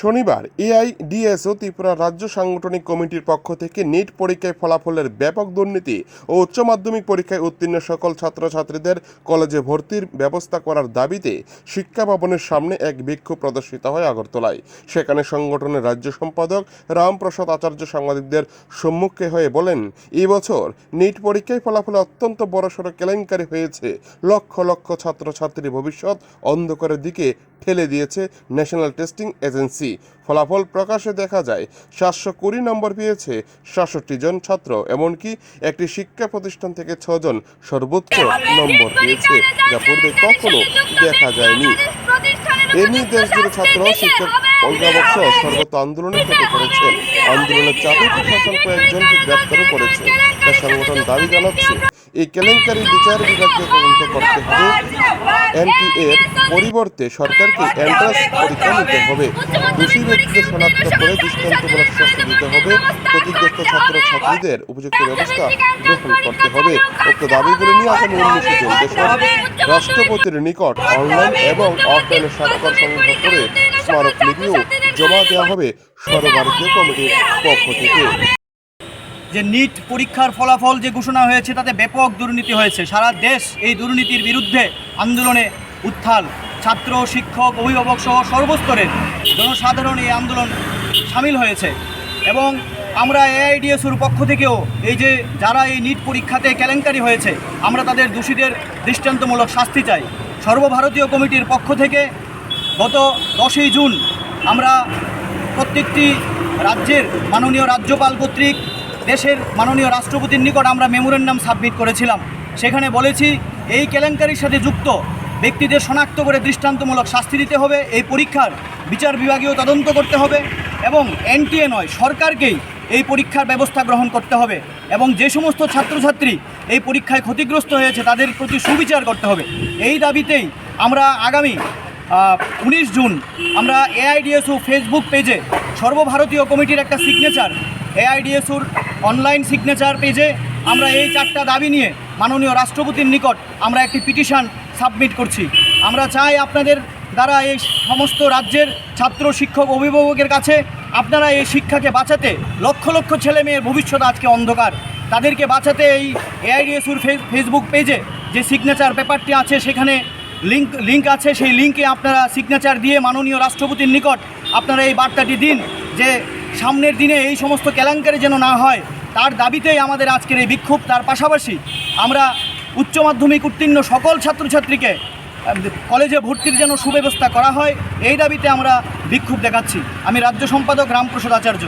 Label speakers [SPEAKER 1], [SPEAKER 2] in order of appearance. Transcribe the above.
[SPEAKER 1] শনিবার এআইডিএসও ত্রিপুরা রাজ্য সাংগঠনিক কমিটির পক্ষ থেকে নিট পরীক্ষায় ফলাফলের ব্যাপক দুর্নীতি ও উচ্চ মাধ্যমিক পরীক্ষায় উত্তীর্ণ সকল ছাত্রছাত্রীদের কলেজে ভর্তির ব্যবস্থা করার দাবিতে শিক্ষা ভবনের সামনে এক বিক্ষোভ প্রদর্শিত হয় আগরতলায়। সেখানে সংগঠনের রাজ্য সম্পাদক রামপ্রসাদ আচার্য সাংবাদিকদের সম্মুখে হয়ে বলেন এবছর বছর নিট পরীক্ষায় ফলাফলে অত্যন্ত বড়সড় কেলেঙ্কারি হয়েছে। লক্ষ লক্ষ ছাত্রছাত্রীর ভবিষ্যৎ অন্ধকারের দিকে ঠেলে দিয়েছে ন্যাশনাল টেস্টিং এজেন্সি। ফলাফল প্রকাশে দেখা যায়, সাতশো কুড়ি নম্বর পেয়েছে সাতষট্টি জন ছাত্র, এমনকি একটি শিক্ষা প্রতিষ্ঠান থেকে ছজন সর্বোচ্চ নম্বর পেয়েছে, যা পূর্বে কখনো দেখা যায়নি। এ নিয়ে দেশ জুড়ে ছাত্র, শিক্ষক, অভিভাবক সহ সর্বত আন্দোলনে ফেটে পড়েছেন আন্দোলনের চাপে প্রশাসন কয়েকজনকে গ্রেপ্তারও করেছে। তার সংগঠন দাবি জানাচ্ছে, এই কেলেঙ্কারি বিচার বিভাগকে তদন্ত করতে হবে। এনটিএ এর পরিবর্তে সরকারকে এন্ট্রান্স পরীক্ষা নিতে হবে দোষী ব্যক্তিদের শনাক্ত করে দৃষ্টান্তমূলক শাস্তি দিতে হবে ক্ষতিগ্রস্ত ছাত্র ছাত্রীদের উপযুক্ত ব্যবস্থা গ্রহণ করতে হবে উক্ত দাবিগুলো নিয়ে আগামী উনিশে জুন দেশের রাষ্ট্রপতির নিকট অনলাইন এবং অফলাইনে স্বাক্ষর সংগ্রহ করে স্মারক লিপিও জমা দেওয়া হবে সর্বভারতীয় কমিটির পক্ষ থেকে
[SPEAKER 2] যে নিট পরীক্ষার ফলাফল যে ঘোষণা হয়েছে, তাতে ব্যাপক দুর্নীতি হয়েছে। সারা দেশ এই দুর্নীতির বিরুদ্ধে আন্দোলনে উত্থাল ছাত্র, শিক্ষক, অভিভাবক সহ সর্বস্তরের জনসাধারণ এই আন্দোলন সামিল হয়েছে। এবং আমরা এআইডিএসুর পক্ষ থেকেও এই যে যারা এই নিট পরীক্ষাতে কেলেঙ্কারি হয়েছে, আমরা তাদের দোষীদের দৃষ্টান্তমূলক শাস্তি চাই। সর্বভারতীয় কমিটির পক্ষ থেকে গত দশই জুন আমরা প্রত্যেকটি রাজ্যের মাননীয় রাজ্যপাল কর্তৃক দেশের মাননীয় রাষ্ট্রপতির নিকট আমরা মেমোরেন্ডাম সাবমিট করেছিলাম। সেখানে বলেছি, এই কেলেঙ্কারির সাথে যুক্ত ব্যক্তিদের শনাক্ত করে দৃষ্টান্তমূলক শাস্তি দিতে হবে, এই পরীক্ষার বিচার বিভাগীয় তদন্ত করতে হবে এবং এনটিএ নয়, সরকারকেই এই পরীক্ষার ব্যবস্থা গ্রহণ করতে হবে এবং যে সমস্ত ছাত্রছাত্রী এই পরীক্ষায় ক্ষতিগ্রস্ত হয়েছে তাদের প্রতি সুবিচার করতে হবে। এই দাবিতেই আমরা আগামী উনিশ জুন আমরা এআইডিএসও ফেসবুক পেজে সর্বভারতীয় কমিটির একটা সিগনেচার এআইডিএসওর অনলাইন সিগনেচার পেজে আমরা এই চারটা দাবি নিয়ে মাননীয় রাষ্ট্রপতির নিকট আমরা একটি পিটিশন সাবমিট করছি। আমরা চাই আপনাদের দ্বারা এই সমস্ত রাজ্যের ছাত্র, শিক্ষক, অভিভাবকের কাছে আপনারা এই শিক্ষাকে বাঁচাতে লক্ষ লক্ষ ছেলে মেয়ের ভবিষ্যৎ আজকে অন্ধকার। তাদেরকে বাঁচাতে এই এআইডিএসুর ফেসবুক পেজে যে সিগনেচার পেপারটি আছে সেখানে লিঙ্ক লিঙ্ক আছে, সেই লিঙ্কে আপনারা সিগনেচার দিয়ে মাননীয় রাষ্ট্রপতির নিকট আপনারা এই বার্তাটি দিন যে সামনের দিনে এই সমস্ত কেলাঙ্কারি যেন না হয়, তার দাবিতেই আমাদের আজকের এই বিক্ষোভ। তার পাশাপাশি আমরা উচ্চ মাধ্যমিক উত্তীর্ণ সকল ছাত্রছাত্রীকে কলেজে ভর্তির যেন সুব্যবস্থা করা হয়, এই দাবিতে আমরা বিক্ষোভ দেখাচ্ছি। আমি রাজ্য সম্পাদক রামপ্রসাদ আচার্য।